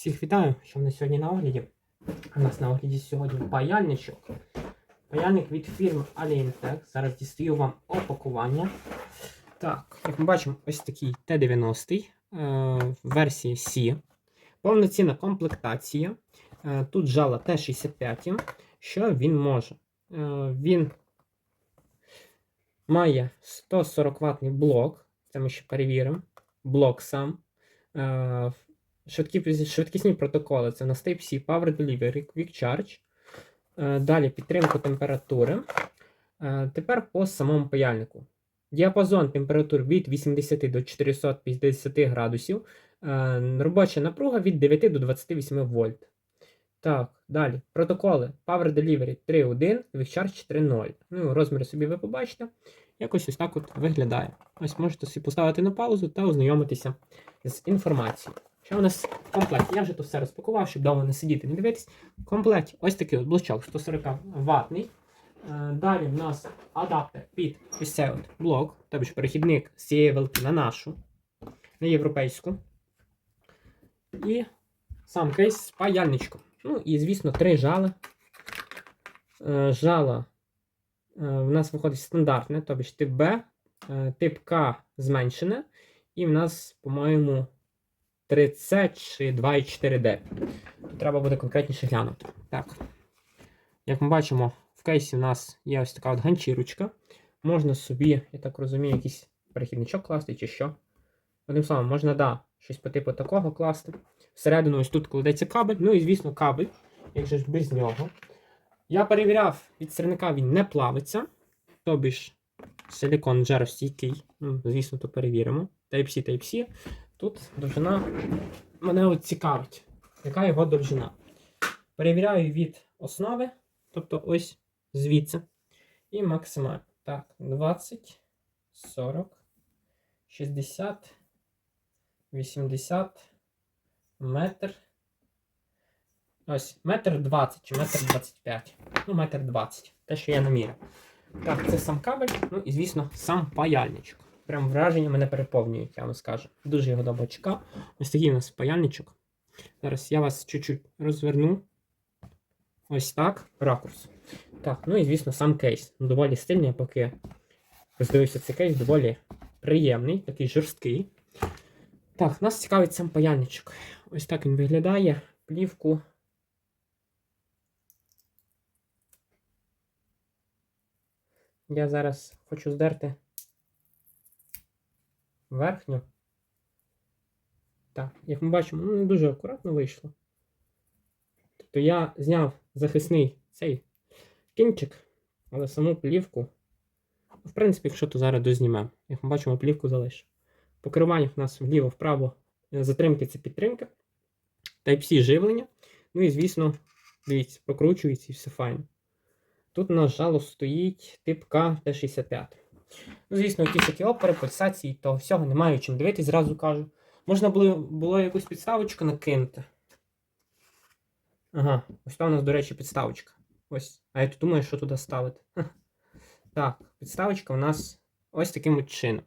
Всіх вітаю, що в нас сьогодні на огляді. У нас на огляді сьогодні паяльничок. Паяльник від фірми Alientech. Зараз дістаю вам опакування. Так, як ми бачимо, ось такий Т-90 е, версії C. Повноцінна комплектація. Е, тут жало Т-65. Що він може? Е, він має 140 ватний блок. Це ми ще перевіримо. Блок сам. Е, Швидкі, швидкісні протоколи це на Type-C, Power Delivery, Quick Charge. Е, Далі підтримку температури. Е, Тепер по самому паяльнику. Діапазон температур від 80 до 450 градусів. Е, Робоча напруга від 9 до 28 вольт. Так, далі. Протоколи Power Delivery 3.1, Quick Charge 3.0. Ну, розміри собі ви побачите. Якось ось так от виглядає. Ось можете собі поставити на паузу та ознайомитися з інформацією. Що у нас в комплекті? Я вже тут все розпакував, щоб довго не сидіти, не дивитись. В комплекті ось такий от блочок 140 ватний. Е, Далі в нас адаптер під ось цей от блок, тобто перехідник з цієї велки на нашу, на європейську. І сам кейс з паяльничком. Ну і, звісно, три жала. Е, е, в нас виходить стандартне, тобто тип Б, тип К зменшене. І в нас, по-моєму, 3C чи 2,4D. Тут треба буде конкретніше глянути. Так. Як ми бачимо, в кейсі у нас є ось така от ганчірочка. Можна собі, я так розумію, якийсь перехідничок класти чи що. Одним словом, можна, да, щось по типу такого класти. Всередину ось тут кладеться кабель. Ну і, звісно, кабель, як же ж без нього. Я перевіряв, від сірника він не плавиться. Тобі ж силікон жаростійкий. Ну, звісно, то перевіримо. Type-C, Type-C. Тут довжина мене от цікавить. Яка його довжина? Перевіряю від основи, тобто ось звідси. І максимально. Так, 20, 40, 60, 80, метр. Ось, метр 20 чи метр 25. Ну, метр 20. Те, що я наміряв. Так, це сам кабель, ну і, звісно, сам паяльничок. Прям враження мене переповнюють, я вам скажу. Дуже його довго чекав. Ось такий у нас паяльничок. Зараз я вас чуть-чуть розверну. Ось так. Ракурс. Так, ну і звісно, сам кейс. Доволі стильний, я поки роздивився цей кейс, доволі приємний, такий жорсткий. Так, нас цікавить сам паяльничок. Ось так він виглядає. Плівку. Я зараз хочу здерти верхню. Так, як ми бачимо, ну, дуже акуратно вийшло. Тобто я зняв захисний цей кінчик, але саму плівку. В принципі, якщо то зараз дознімемо. Як ми бачимо, плівку залишу. По керуваннях у нас вліво-вправо е, затримки це підтримка. Type-C живлення. Ну і, звісно, дивіться, прокручується і все файно. Тут у нас жало стоїть тип К Т65. Звісно, якісь такі опери, пульсації, то всього немає чим дивитись, зразу кажу. Можна було, було якусь підставочку накинути. Ага, ось там у нас, до речі, підставочка. Ось. А я тут думаю, що туди ставити. Так, підставочка у нас ось таким от чином.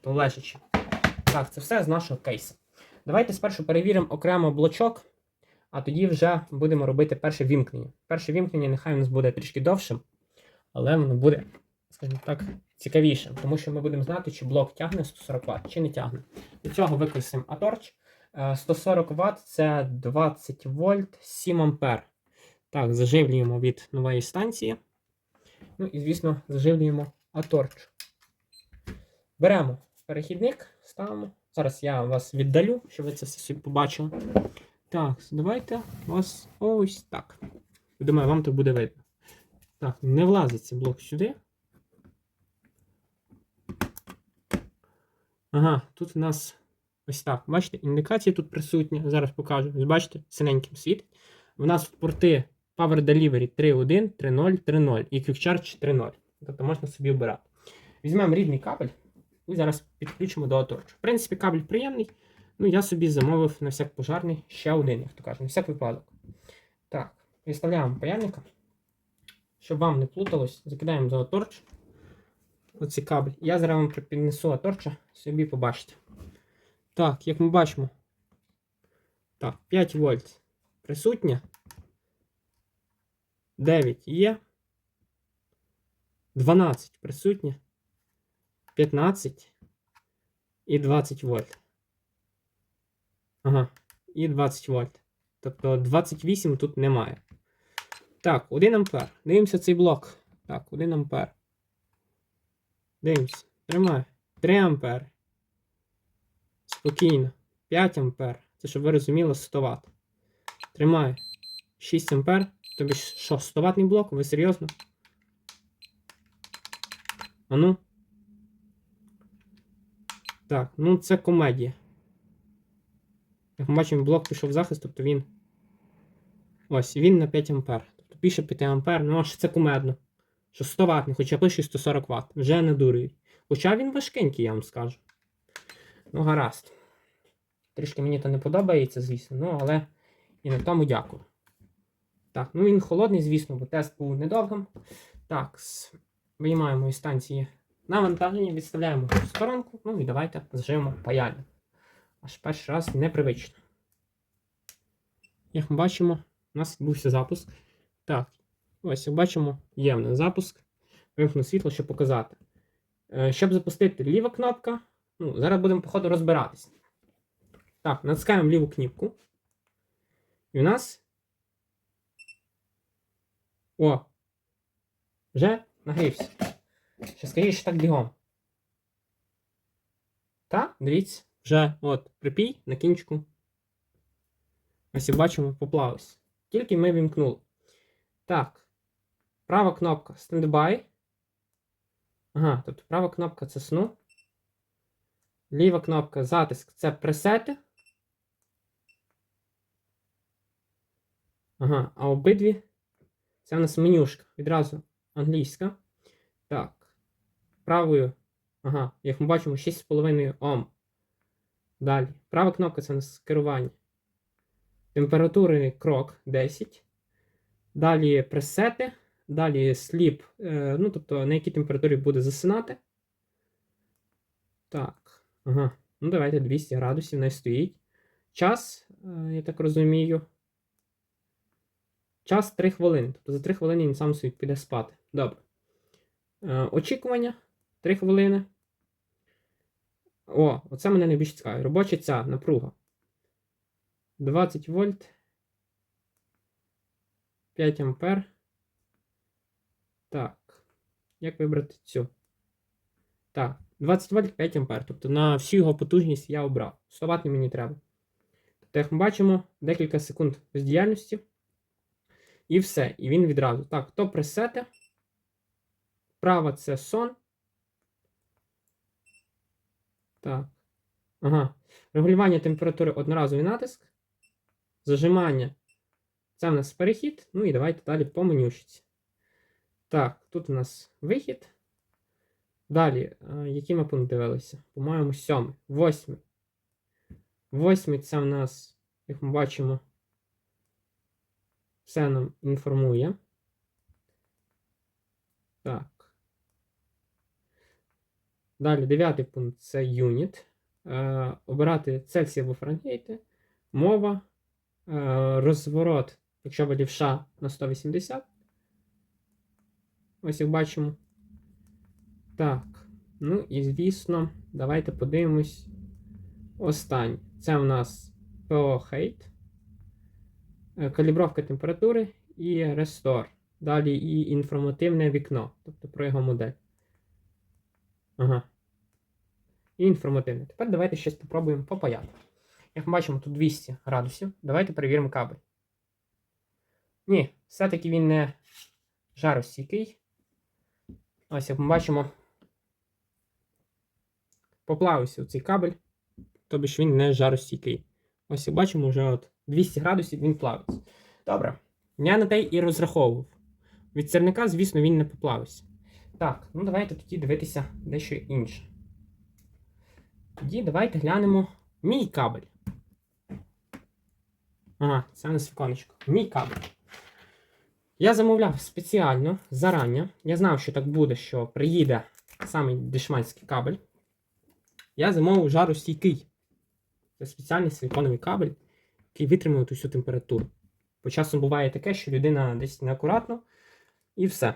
То лежачи. Так, це все з нашого кейсу. Давайте спершу перевіримо окремо блочок, а тоді вже будемо робити перше вімкнення. Перше вімкнення нехай у нас буде трішки довшим, але воно буде, скажімо так, цікавішим, тому що ми будемо знати, чи блок тягне 140 Вт, чи не тягне. До цього використаємо Аторч. Е, 140 Вт це 20 вольт 7 ампер. Так, заживлюємо від нової станції. Ну і, звісно, заживлюємо Аторч. Беремо перехідник, ставимо. Зараз я вас віддалю, щоб ви це все побачили. Так, давайте ось ось так. Думаю, вам то буде видно. Так, не влазить цей блок сюди. Ага, тут у нас ось так. Бачите, індикація тут присутня. Зараз покажу. Бачите, синеньким світить. У нас в порти Power Delivery 3.1, 3.0, 3.0 і Quick Charge 3.0. Тобто можна собі обирати. Візьмемо рідний кабель і зараз підключимо до Atorch. В принципі, кабель приємний. Ну, я собі замовив на всяк пожарний ще один, як то кажуть, на всяк випадок. Так, відставляємо паяльника. Щоб вам не плуталось, закидаємо до Atorch. Оці кабель. Я зараз вам піднесу Аторча, собі побачите. Так, як ми бачимо, Так, 5 вольт присутнє. 9 є. 12 присутнє. 15 і 20 вольт. Ага, і 20 вольт. Тобто 28 тут немає. Так, 1 ампер. Дивимося цей блок. Так, 1 ампер. Дивимося. Тримай. 3 ампер. Спокійно. 5 ампер. Це щоб ви розуміли 100 Вт. Тримай. 6 ампер. Тобі що, 100 ватний блок? Ви серйозно? А ну. Так, ну це комедія. Як ми бачимо, блок пішов в захист, тобто він. Ось, він на 5 ампер. Тобто більше 5 ампер, ну аж це кумедно. Що 100 ватний, хоча пише 140 Вт. Вже не дурюють. Хоча він важкенький, я вам скажу. Ну, гаразд. Трішки мені то не подобається, звісно, ну, але і на тому дякую. Так, ну він холодний, звісно, бо тест був недовгим. Так, виймаємо із станції навантаження, відставляємо в сторонку, ну і давайте заживемо паяльник. Аж перший раз непривично. Як ми бачимо, у нас відбувся запуск. Так, ось як бачимо, є в нас запуск. Вимкну світло, щоб показати. Е, Щоб запустити ліва кнопка, ну, зараз будемо, походу, розбиратися. Так, натискаємо ліву кнопку. І у нас. О! Вже нагрівся. Ще скоріше так бігом. Так, дивіться, вже от припій на кінчику. Ось і бачимо, поплавився. Тільки ми вімкнули. Так. Права кнопка стендбай. Ага, тобто права кнопка це сну. Ліва кнопка затиск це пресети. Ага, а обидві це в нас менюшка. Відразу англійська. Так. Правою. Ага, як ми бачимо, 6,5 Ом. Далі. Права кнопка це у нас керування. Температури крок 10. Далі пресети. Далі сліп. Е, ну, тобто, на якій температурі буде засинати. Так. Ага. Ну, давайте 200 градусів не стоїть. Час, е, я так розумію. Час 3 хвилини. Тобто за 3 хвилини він сам собі піде спати. Добре. Е, очікування 3 хвилини. О, оце мене найбільше цікавить. Робоча ця напруга. 20 вольт. 5 ампер. Так. Як вибрати цю? Так, 20 вольт 5 ампер. Тобто на всю його потужність я обрав. 100 Вт мені треба. Тобто, як ми бачимо, декілька секунд бездіяльності. І все. І він відразу. Так, то пресети. Права це сон. Так. Ага. Регулювання температури одноразовий натиск. Зажимання. Це в нас перехід. Ну і давайте далі по менюшці. Так, тут у нас вихід. Далі, е, який ми пункт дивилися? По-моєму, сьомий. Восьмий. Восьмий це в нас, як ми бачимо, все нам інформує. Так. Далі, дев'ятий пункт це юніт. Е, обирати Цельсій або Фаренгейти. Мова. Е, розворот, якщо ви лівша на 180. Ось як бачимо. Так. Ну і звісно, давайте подивимось. Останнє. Це в нас PO Hate. Е, Калібровка температури і Restore. Далі і інформативне вікно, тобто про його модель. Ага. І інформативне. Тепер давайте щось спробуємо попаяти. Як ми бачимо, тут 200 градусів. Давайте перевіримо кабель. Ні, все-таки він не жаростійкий. Ось, як ми бачимо, поплавився цей кабель, тобі ж він не жаростійкий. Ось як бачимо, вже от 200 градусів він плавиться. Добре. Я на те і розраховував. Від сірника, звісно, він не поплавився. Так, ну давайте тоді дивитися дещо інше. Тоді давайте глянемо мій кабель. Ага, це у нас віконечко. Мій кабель. Я замовляв спеціально зарання. Я знав, що так буде, що приїде самий дешманський кабель. Я замовив жаростійкий. Це спеціальний силиконовий кабель. який витримує ту всю температуру. Бо часом буває таке, що людина десь неакуратно і все.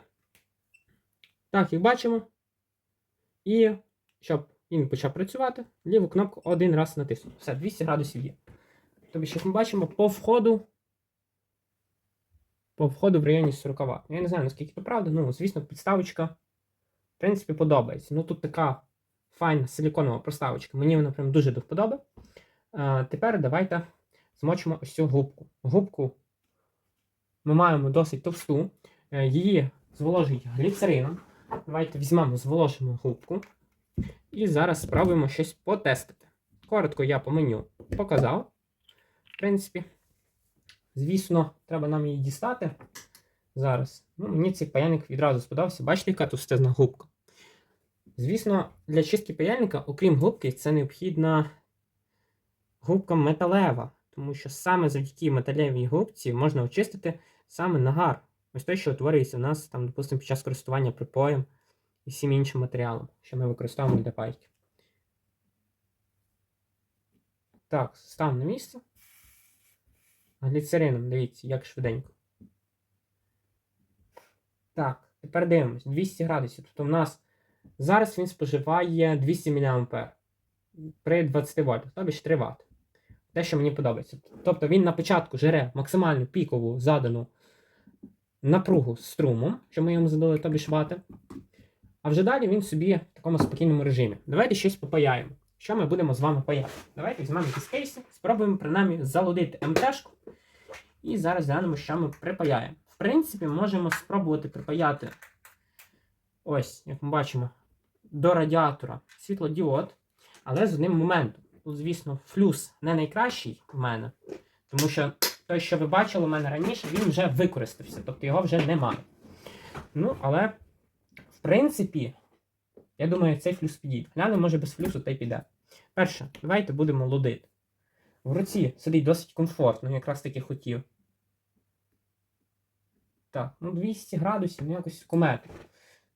Так, як бачимо. І щоб він почав працювати, ліву кнопку один раз натиснув. Все, 200 градусів є. Тобто, як ми бачимо, по входу. По входу в районі 40 Вт. Я не знаю, наскільки це правда. Ну, звісно, підставочка, в принципі, подобається. Ну, тут така файна силіконова проставочка. Мені вона прям дуже до вподоби. А, тепер давайте змочимо ось цю губку. Губку ми маємо досить товсту. Е, Її зволожують гліцерином. Давайте візьмемо, зволожимо губку. І зараз спробуємо щось потестити. Коротко я по меню показав. В принципі, звісно, треба нам її дістати зараз. Ну, мені цей паяльник відразу сподобався. Бачите, яка товстезна губка. Звісно, для чистки паяльника, окрім губки, це необхідна губка металева. Тому що саме завдяки металевій губці можна очистити саме нагар. Ось той, що утворюється у нас, там, допустимо, під час користування припоєм і всім іншим матеріалом, що ми використовуємо для пайки. Так, став на місце. Гліцерином, дивіться, як швиденько. Так, тепер дивимось. 200 градусів. Тобто в нас зараз він споживає 200 мА при 20 вольтах, тобто 3 Вт. Те, що мені подобається. Тобто він на початку жере максимальну пікову задану напругу з струмом, що ми йому задали тобі швати. А вже далі він собі в такому спокійному режимі. Давайте щось попаяємо. Що ми будемо з вами паяти? Давайте візьмемо якісь кейси, спробуємо принаймні залудити МТшку. І зараз глянемо, що ми припаяємо. В принципі, можемо спробувати припаяти, ось, як ми бачимо, до радіатора світлодіод, але з одним моментом. Тут, звісно, флюс не найкращий у мене, тому що той, що ви бачили у мене раніше, він вже використався, тобто його вже немає. Ну, але, в принципі, я думаю, цей флюс підійде. Глянемо, може без флюсу та й піде. Перше, давайте будемо лудити. В руці сидить досить комфортно, якраз таки хотів. Так, ну 200 градусів, ну якось кумети.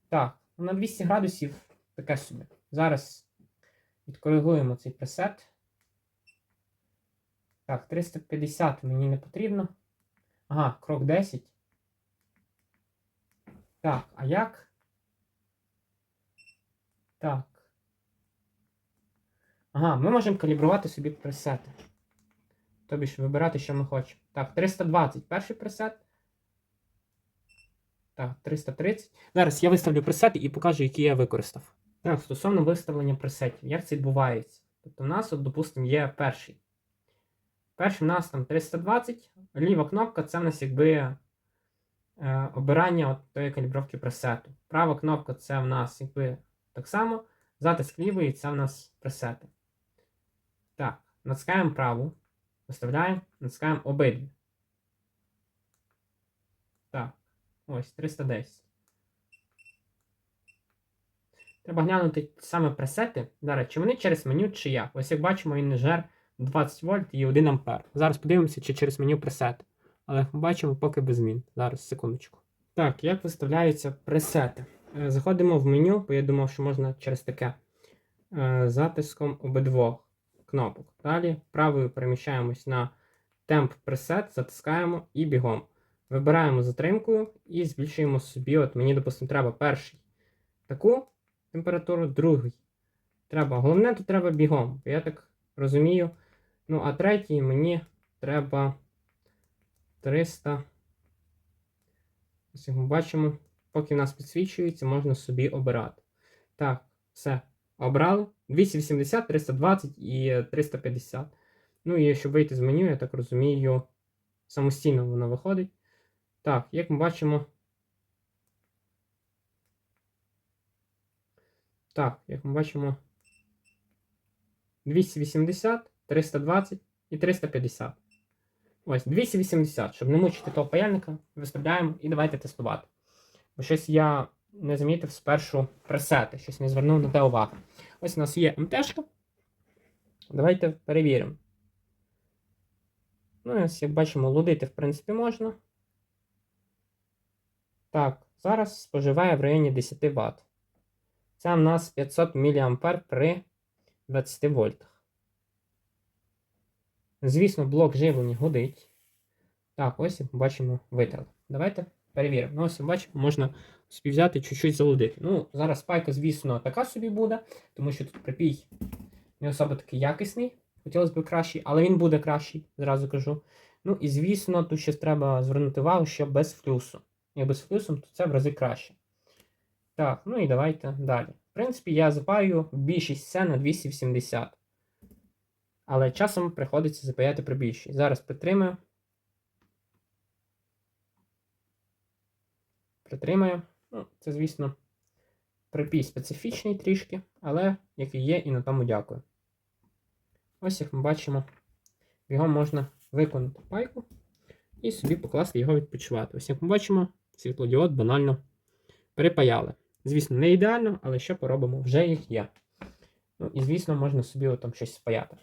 Так, ну на 200 градусів таке собі. Зараз відкоригуємо цей пресет. Так, 350 мені не потрібно. Ага, крок 10. Так, а як? Так. Ага, ми можемо калібрувати собі пресети. Тобі ж вибирати, що ми хочемо. Так, 320 перший пресет. Так, 330. Зараз я виставлю пресети і покажу, які я використав. Так, стосовно виставлення пресетів, як це відбувається? Тобто, у нас, от, допустимо, є перший. Перший у нас там 320, ліва кнопка це в нас якби е, обирання от тої калібровки пресету. Права кнопка це в нас якби так само. Затиск лівої це в нас пресети. Так, натискаємо праву, виставляємо, натискаємо обидві. Так, ось 310. Треба глянути саме пресети. Зараз, чи вони через меню, чи як. Ось як бачимо, він жер 20 вольт і 1 ампер. Зараз подивимося, чи через меню пресети. Але як ми бачимо, поки без змін. Зараз, секундочку. Так, як виставляються пресети? Е, Заходимо в меню, бо я думав, що можна через таке е, затиском обидвох кнопок. Далі правою переміщаємось на темп пресет, затискаємо і бігом. Вибираємо затримкою і збільшуємо собі. От мені, допустимо, треба перший таку температуру, другий. Треба. Головне, тут треба бігом. бо Я так розумію. Ну, а третій мені треба 300. Ось ми бачимо, поки в нас підсвічується, можна собі обирати. Так, все. Обрали. 280, 320 і 350. Ну і щоб вийти з меню, я так розумію, самостійно воно виходить. Так, як ми бачимо. Так, як ми бачимо. 280, 320 і 350. Ось, 280. Щоб не мучити того паяльника, виставляємо і давайте тестувати. Бо щось я не замітив спершу пресети, щось не звернув на те увагу. Ось у нас є МТшка. Давайте перевіримо. Ну, ось, як бачимо, лудити, в принципі, можна. Так, зараз споживає в районі 10 Вт. Це в нас 500 мА при 20 вольтах. Звісно, блок живлення годить. Так, ось бачимо, витерли. Давайте перевіримо. Ну, ось бачимо, можна собі взяти чуть-чуть залудити. Ну, зараз спайка, звісно, така собі буде, тому що тут припій не особо такий якісний. Хотілося б кращий, але він буде кращий, зразу кажу. Ну і звісно, тут ще треба звернути увагу, що без флюсу. Як без флюсу, то це в рази краще. Так, ну і давайте далі. В принципі, я запаю більшість все на 280. Але часом приходиться запаяти при більшість. Зараз підтримаю. Притримаю. Ну, це, звісно, припій специфічний трішки, але який є, і на тому дякую. Ось як ми бачимо, його можна виконати пайку і собі покласти його відпочивати. Ось як ми бачимо, світлодіод банально перепаяли. Звісно, не ідеально, але що поробимо? Вже їх є. Ну і звісно, можна собі там щось спаяти.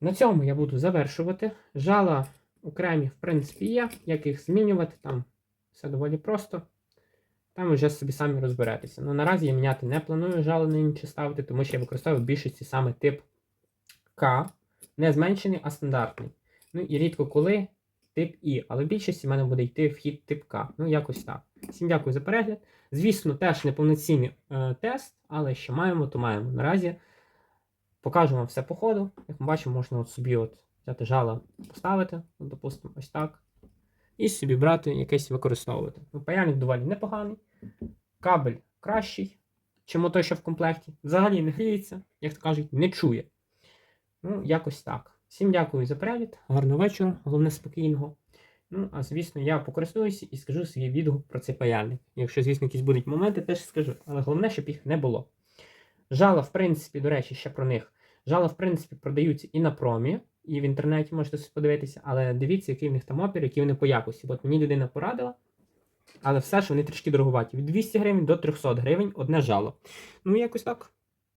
На цьому я буду завершувати. Жала окремі, в принципі, є. Як їх змінювати, там все доволі просто. Там вже собі самі розберетеся. Ну, наразі я міняти не планую жало на інші ставити, тому що я використовую більшості саме тип К, не зменшений, а стандартний. Ну і рідко коли тип І, але в більшості в мене буде йти вхід тип К. Ну, якось так. Всім дякую за перегляд. Звісно, теж неповноцінний е, тест, але що маємо, то маємо. Наразі покажу вам все по ходу. Як ми бачимо, можна от собі от взяти жало, поставити, от, допустимо, ось так. І собі брати якесь використовувати. Ну, паяльник доволі непоганий. Кабель кращий, чим той, що в комплекті. Взагалі не гріється, як то кажуть, не чує. Ну, якось так. Всім дякую за перегляд. Гарного вечора, головне спокійного. Ну, а звісно, я покористуюся і скажу свій відгук про цей паяльник. Якщо, звісно, якісь будуть моменти, теж скажу. Але головне, щоб їх не було. Жала, в принципі, до речі, ще про них. Жала, в принципі, продаються і на промі, і в інтернеті можете подивитися, але дивіться, який в них там опір, які вони по якості. От мені людина порадила, але все ж вони трішки дороговаті. Від 200 гривень до 300 гривень одне жало. Ну, якось так.